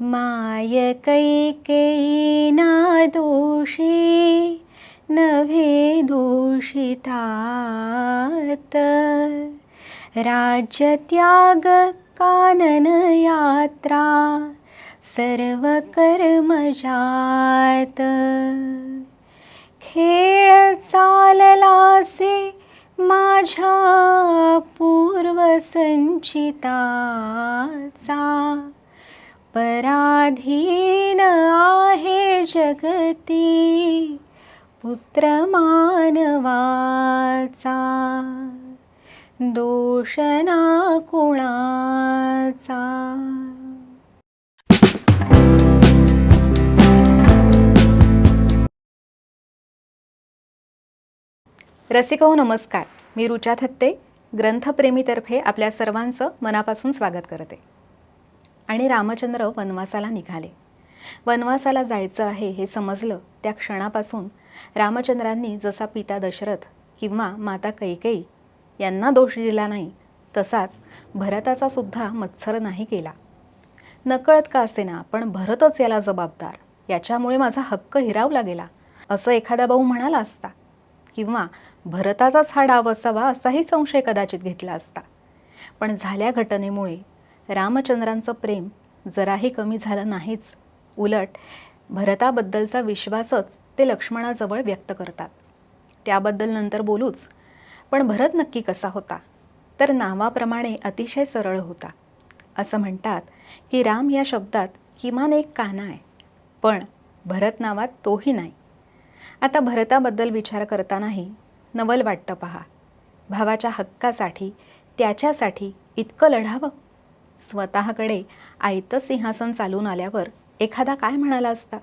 माय ना दोषी नव्हे दूषितात। राज्यत्याग कानन यात्रा सर्व कर्मजात खेळ चाललासे माझ्या पूर्वसंचिताचा। पराधीन आहे जगती पुत्र मानवाचा दोष ना कुणाचा? रसिको नमस्कार. मी रुचा थत्ते ग्रंथप्रेमीतर्फे आपल्या सर्वांचं मनापासून स्वागत करते. आणि रामचंद्र वनवासाला निघाले. वनवासाला जायचं आहे हे समजलं त्या क्षणापासून रामचंद्रांनी जसा पिता दशरथ किंवा माता कैकेयी यांना दोष दिला नाही तसाच भरताचा सुद्धा मत्सर नाही केला. नकळत का असेना पण भरतच याला जबाबदार याच्यामुळे माझा हक्क हिरावला गेला असं एखादा भाऊ म्हणाला असता. किंवा भरताचाच हा डाव असावा असाही संशय कदाचित घेतला असता. पण झाल्या घटनेमुळे रामचंद्रांचं प्रेम जराही कमी झालं नाहीच. उलट भरताबद्दलचा विश्वासच ते लक्ष्मणाजवळ व्यक्त करतात. त्याबद्दल नंतर बोलूच पण भरत नक्की कसा होता? तर नावाप्रमाणे अतिशय सरळ होता. असं म्हणतात की राम या शब्दात किमान एक काना आहे पण भरत नावात तोही नाही. आता भरताबद्दल विचार करतानाही नवल वाटतं पहा. भावाच्या हक्कासाठी त्याच्यासाठी इतकं लढावं? स्वतःकडे आयतं सिंहासन चालून आल्यावर एखादा काय म्हणाला असता?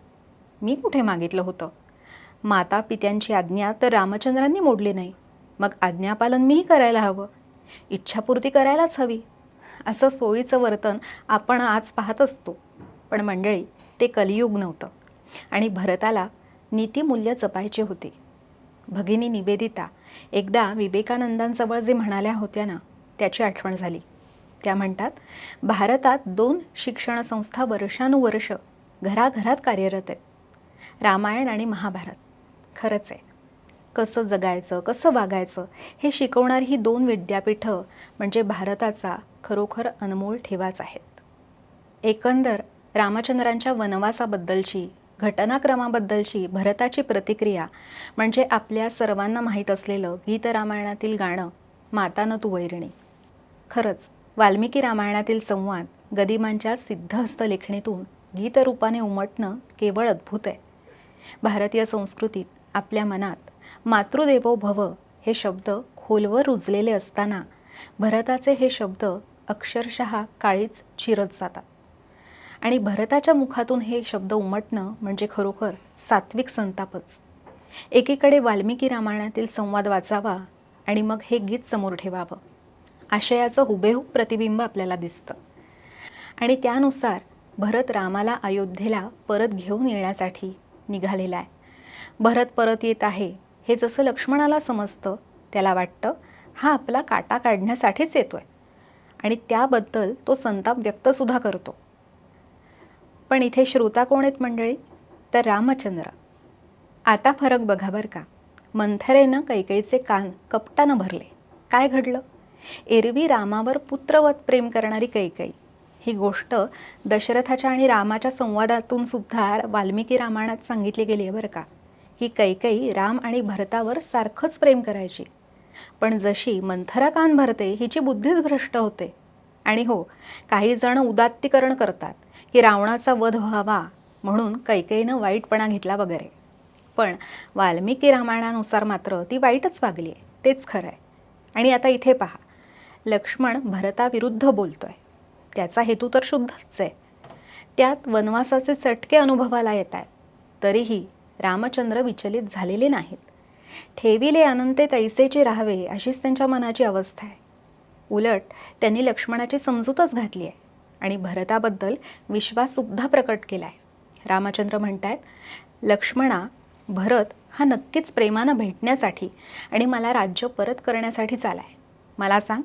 मी कुठे मागितलं होतं? माता पित्यांची आज्ञा तर रामचंद्रांनी मोडली नाही. मग आज्ञापालन मीही करायला हवं. इच्छापूर्ती करायलाच हवी. असं सोयीचं वर्तन आपण आज पाहत असतो. पण मंडळी ते कलियुग नव्हतं. आणि भरताला नीतिमूल्य जपायचे होते. भगिनी निवेदिता एकदा विवेकानंदांजवळ जे म्हणाल्या होत्या ना त्याची आठवण झाली. त्या म्हणतात भारतात दोन शिक्षण संस्था वर्षानुवर्ष घराघरात कार्यरत आहेत. रामायण आणि महाभारत. खरंच आहे. कसं जगायचं कसं वागायचं हे शिकवणारी ही दोन विद्यापीठं म्हणजे भारताचा खरोखर अनमोल ठेवाच आहेत. एकंदर रामचंद्रांच्या वनवासाबद्दलची घटनाक्रमाबद्दलची भरताची प्रतिक्रिया म्हणजे आपल्या सर्वांना माहीत असलेलं गीत रामायणातील गाणं मातानं तू वैरणी खरंच वाल्मिकी रामायणातील संवाद गदिमांच्या सिद्धहस्त लेखणीतून गीतरूपाने उमटणं केवळ अद्भुत आहे. भारतीय संस्कृतीत आपल्या मनात मातृदेवो भव हे शब्द खोलवर रुजलेले असताना भरताचे हे शब्द अक्षरशः काळीच चिरत जातात. आणि भरताच्या मुखातून हे शब्द उमटणं म्हणजे खरोखर सात्विक संतापच. एकीकडे वाल्मिकी रामायणातील संवाद वाचावा आणि मग हे गीत समोर ठेवावं. आशयाचं हुबेहूब प्रतिबिंब आपल्याला दिसतं. आणि त्यानुसार भरत रामाला अयोध्येला परत घेऊन येण्यासाठी निघालेला आहे. भरत परत येत आहे हे जसं लक्ष्मणाला समजतं त्याला वाटतं हा आपला काटा काढण्यासाठीच येतो आहे आणि त्याबद्दल तो संताप व्यक्तसुद्धा करतो. पण इथे श्रोता कोण आहेत मंडळी? तर रामचंद्र. आता फरक बघा बरं का. मंथरेनं कैकईचे कान कपटानं भरले. काय घडलं? एरवी रामावर पुत्रवत प्रेम करणारी कैकई. ही गोष्ट दशरथाच्या आणि रामाच्या संवादातून सुद्धा वाल्मिकी रामायणात सांगितली गेली आहे बरं का. ही कैकई राम आणि भरतावर सारखंच प्रेम करायची. पण जशी मंथरा कान भरते हिची बुद्धीच भ्रष्ट होते. आणि हो काही जण उदात्तीकरण करतात की रावणाचा वध व्हावा म्हणून कैकेयीनं वाईटपणा घेतला वगैरे. पण वाल्मिकी रामायणानुसार मात्र ती वाईटच वागली आहे तेच खरं आहे आणि आता इथे पहा. लक्ष्मण भरताविरुद्ध बोलतोय. त्याचा हेतू तर शुद्धच आहे. त्यात वनवासाचे चटके अनुभवाला येत आहेत तरीही रामचंद्र विचलित झालेले नाहीत. ठेविले अनंते तैसेचे राहावे अशीच त्यांच्या मनाची अवस्था आहे. उलट त्यांनी लक्ष्मणाची समजूतच घातली आहे आणि भरताबद्दल विश्वाससुद्धा प्रकट केला आहे रामचंद्र म्हणत आहेत लक्ष्मणा भरत हा नक्कीच प्रेमानं भेटण्यासाठी आणि मला राज्य परत करण्यासाठीच आला आहे मला सांग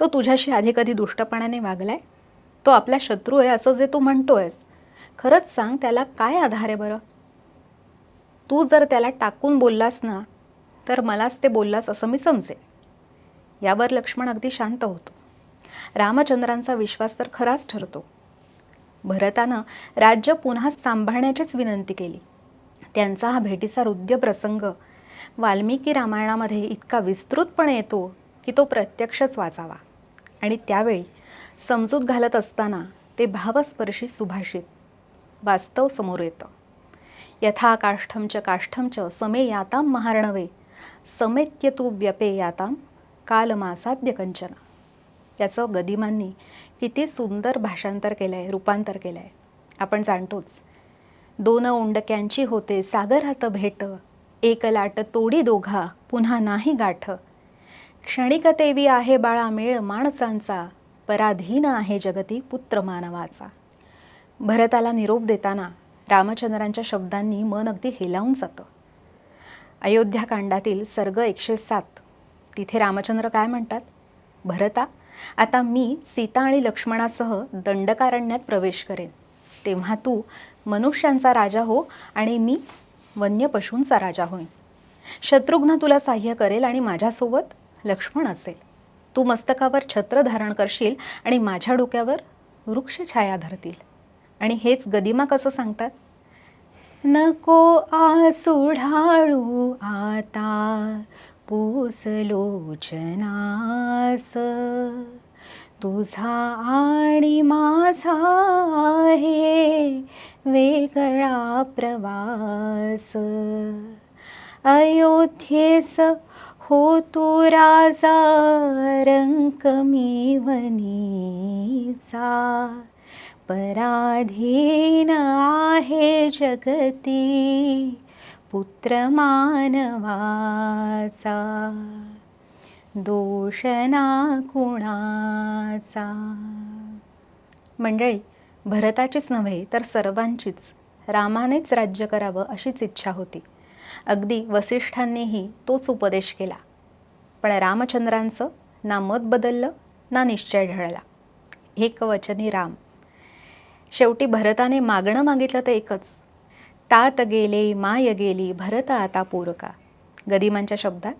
तो तुझ्याशी आधी कधी दुष्टपणाने वागलाय? तो आपला शत्रू आहे असं जे तू म्हणतोयस. खरंच सांग त्याला काय आधार आहे बरं? तू जर त्याला टाकून बोललास ना तर मलाच ते बोललास असं मी समजेल यावर लक्ष्मण अगदी शांत होतो. रामचंद्रांचा विश्वास तर खराच ठरतो. भरतानं राज्य पुन्हा सांभाळण्याचीच विनंती केली. त्यांचा हा भेटीचा हृदय प्रसंग वाल्मिकी रामायणामध्ये इतका विस्तृतपणे येतो की तो प्रत्यक्षच वाचावा. आणि त्यावेळी समजूत घालत असताना ते भावस्पर्शी सुभाषित वास्तव समोर येतं. यथा काष्ठमच काष्ठमच समे याताम महार्णवे समेत्य तू व्यपे याताम कालमासाद्य कंचन याचं गदिमांनी किती सुंदर भाषांतर केलं आहे रूपांतर केलं आहे आपण जाणतोच. दोन उंडक्यांची होते सागर हात भेट एक लाट तोडी दोघा पुन्हा नाही गाठ. क्षणिकतेवी आहे बाळा मेळ माणसांचा पराधीन आहे जगती पुत्र मानवाचा. भरताला निरोप देताना रामचंद्रांच्या शब्दांनी मन अगदी हेलावून जातं. अयोध्याकांडातील सर्ग एकशे सात. तिथे रामचंद्र काय म्हणतात? भरता आता मी सीता आणि लक्ष्मणासह दंडकारण्यात प्रवेश करेन. तेव्हा तू मनुष्यांचा राजा हो आणि मी वन्य पशूंचा राजा होईन. शत्रुघ्न तुला सहाय्य करेल आणि माझ्यासोबत लक्ष्मण असेल. तू मस्तकावर छत्र धारण करशील आणि माझ्या डोक्यावर वृक्ष छाया धरतील. आणि हेच गदिमा कसं सांगतात? नको आसुढाळू आता पुसलोचनास. तुझा आणि माझा आहे वेगळा प्रवास. अयोध्येस हो तो राजा रंकमेवनीचा पराधीन आहे जगती पुत्र मानवाचा. दोष ना कुणाचा? मंडळी भरताचीच नव्हे तर सर्वांचीच. रामानेच राज्य करावं अशीच इच्छा होती. अगदी वसिष्ठांनीही तोच उपदेश केला. पण रामचंद्रांचं ना मत बदललं ना निश्चय ढळला. एक वचनी राम. शेवटी भरताने मागणं मागितलं तर एकच. तात गेले माय गेली भरत आता पोरका. गदिमांच्या शब्दात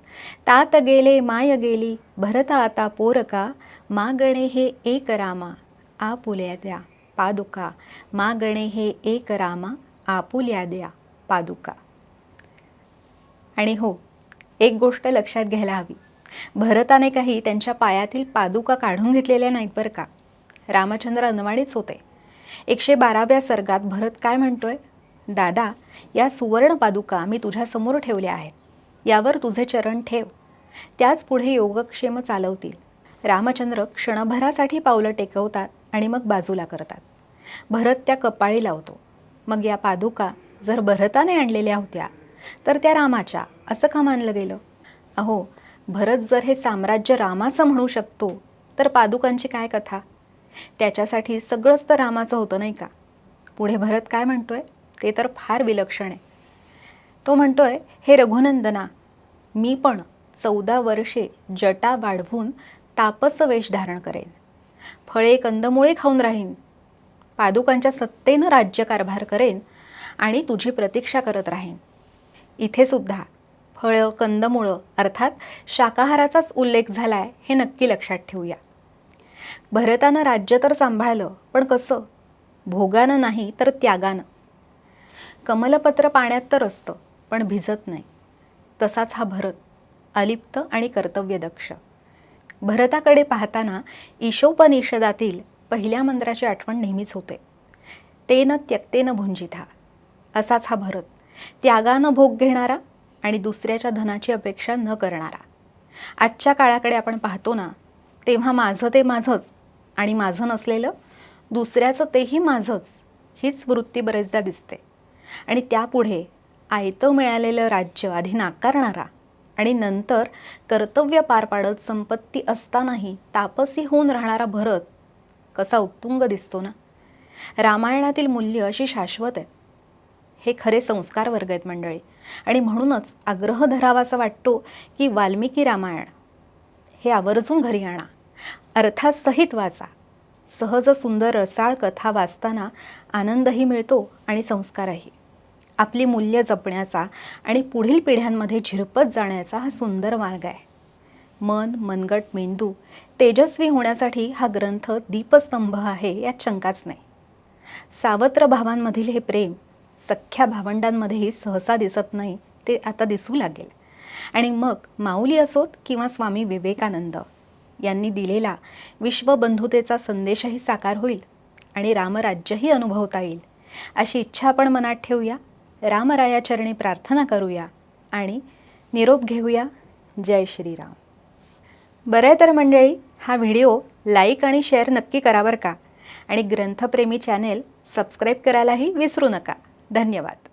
तात गेले माय गेली भरत आता पोरका. मागणे हे एक रामा आपुल्या द्या पादुका. मागणे हे एक रामा आपुल्या द्या पादुका. आणि हो एक गोष्ट लक्षात घ्यायला हवी. भरताने काही त्यांच्या पायातील पादुका काढून घेतलेल्या नाहीत बरं का? रामचंद्र अनवाणीच होते. एकशे बाराव्या सर्गात भरत काय म्हणतोय? दादा या सुवर्ण पादुका मी तुझ्यासमोर ठेवल्या आहेत. यावर तुझे चरण ठेव. त्याच पुढे योगक्षेम चालवतील. रामचंद्र क्षणभरासाठी पावलं टेकवतात आणि मग बाजूला करतात. भरत त्या कपाळी लावतो. मग या पादुका जर भरताने आणलेल्या होत्या तर त्या रामाच्या असं का मानलं गेलं? अहो भरत जर हे साम्राज्य रामाचं म्हणू शकतो तर पादुकांची काय कथा? त्याच्यासाठी सगळंच तर रामाचं होतं नाही का? पुढे भरत काय म्हणतोय? ते तर फार विलक्षण आहे. तो म्हणतोय हे रघुनंदना मी पण चौदा वर्षे जटा वाढवून तापस वेश धारण करेन. फळे कंदमुळे खाऊन राहीन. पादुकांच्या सत्तेनं राज्यकारभार करेन आणि तुझी प्रतीक्षा करत राहीन. इथे सुद्धा. फळं कंदमुळं अर्थात शाकाहाराचाच उल्लेख झाला आहे हे नक्की लक्षात ठेवूया. भरतानं राज्य तर सांभाळलं पण कसं? भोगानं नाही तर त्यागानं. कमलपत्र पाण्यात तर असतं पण भिजत नाही. तसाच हा भरत अलिप्त आणि कर्तव्यदक्ष. भरताकडे पाहताना ईशोपनिषदातील पहिल्या मंत्राची आठवण नेहमीच होते. तेन त्यक्तेन भुंजिथा असाच हा भरत. त्यागानं भोग घेणारा आणि दुसऱ्याच्या धनाची अपेक्षा न करणारा. आजच्या काळाकडे आपण पाहतो ना तेव्हा माझं ते माझंच आणि माझं नसलेलं दुसऱ्याचं तेही माझंच हीच वृत्ती बरेचदा दिसते. आणि त्यापुढे आयतं मिळालेलं राज्य आधी नाकारणारा आणि नंतर कर्तव्य पार पाडत संपत्ती असतानाही तापसी होऊन राहणारा भरत कसा उत्तुंग दिसतो ना? रामायणातील मूल्य अशी शाश्वत आहेत हे खरे संस्कार वर्ग आहेत मंडळी. आणि म्हणूनच आग्रह धरावासा वाटतो की वाल्मिकी रामायण हे आवर्जून घरी आणा. अर्थासहित वाचा. सहज सुंदर रसाळ कथा वाचताना आनंदही मिळतो आणि संस्कारही. आपली मूल्य जपण्याचा आणि पुढील पिढ्यांमध्ये झिरपत जाण्याचा हा सुंदर मार्ग आहे. मन मनगट मेंदू तेजस्वी होण्यासाठी हा ग्रंथ दीपस्तंभ आहे यात शंकाच नाही. सावत्र भावांमधील हे प्रेम सख्ख्या भावंडांमध्येही सहसा दिसत नाही ते आता दिसू लागेल. आणि मग माऊली असोत किंवा स्वामी विवेकानंद यांनी दिलेला विश्वबंधुतेचा संदेशही साकार होईल आणि रामराज्यही अनुभवता येईल अशी इच्छा आपण मनात ठेवूया. रामरायाचरणी प्रार्थना करूया आणि निरोप घेऊया. जय श्रीराम. बरं तर मंडळी हा व्हिडिओ लाईक आणि शेअर नक्की करा बरं का? आणि ग्रंथप्रेमी चॅनेल सबस्क्राईब करायलाही विसरू नका. धन्यवाद.